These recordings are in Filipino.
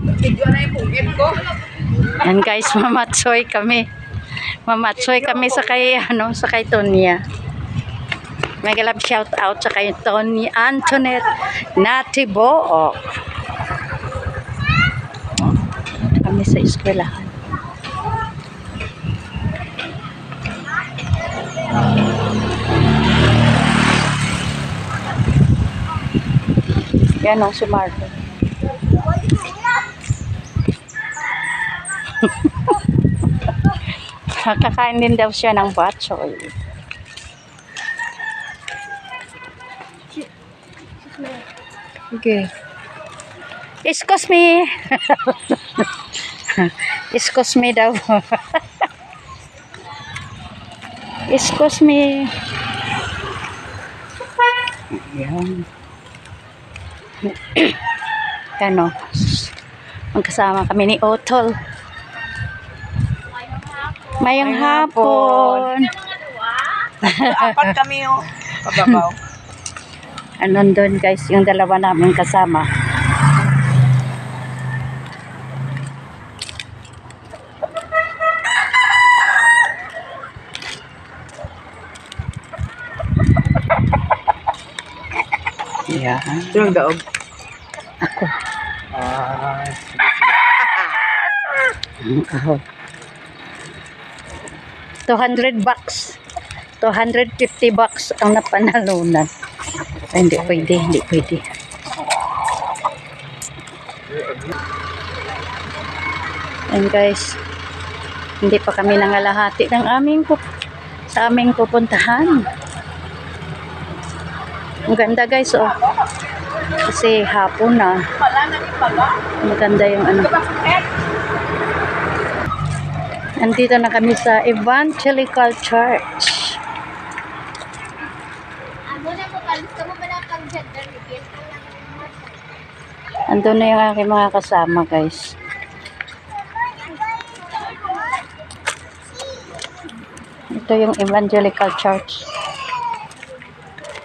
Video na yung pugit ko. Yan guys, mamatsoy kami. Mamatsoy kami sa kay, ano, sa kay Tonya. Mega love shout out sa kay Tony Antoinette Natibo. Kami sa eskwelahan. Yan o, si Marco. Kakain din daw siya ng batchoy. Okay. Excuse me. Excuse me daw. Excuse me. Yan. Ano? Magkasama kami ni Otol. Mayang hapon. Apat kami yung kababaw. Anon doon guys, yung dalawa namin kasama. Yan. Yung daog. Ako. Ah, Ako. 200 bucks. 250 bucks ang napanalunan. Ay, hindi pwede, hindi pwede. And guys, hindi pa kami nangalahati ng aming sa aming pupuntahan. Ang ganda guys, oh. Kasi hapon na. Ni pala. Maganda yung ano. Nandito na kami sa Evangelical Church. Andun na yung aking mga kasama, guys. Ito yung Evangelical Church.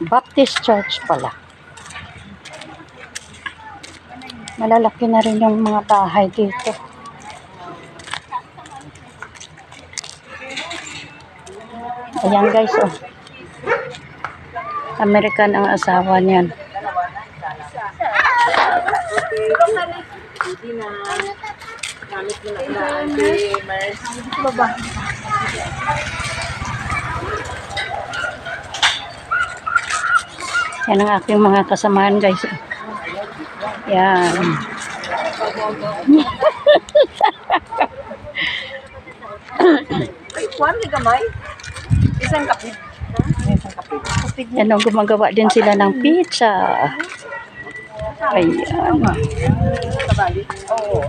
Baptist Church pala. Malalaki na rin yung mga bahay dito. Ayan guys, oh. American ang asawa niyan. Yan ang aking mga kasamahan guys. Yan. Ay, kuwan ni gamay. Isang kapit. Isang kapit. Kapit Yan ang gumagawa din sila ng pizza. Ayan. Kabali. Oo.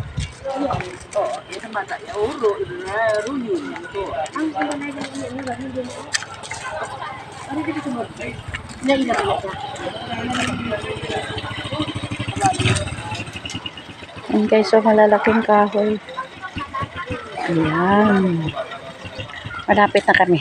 Oo. Ito mata niya. Oo. ro- ro- Ruyo niya. Ito. Ang kulay niya. Ano ba? Hindi mo. Ano dito mo? Nailan niya siya. Yan guys, so malalaking kahoy. Ayan. Malapit na kami.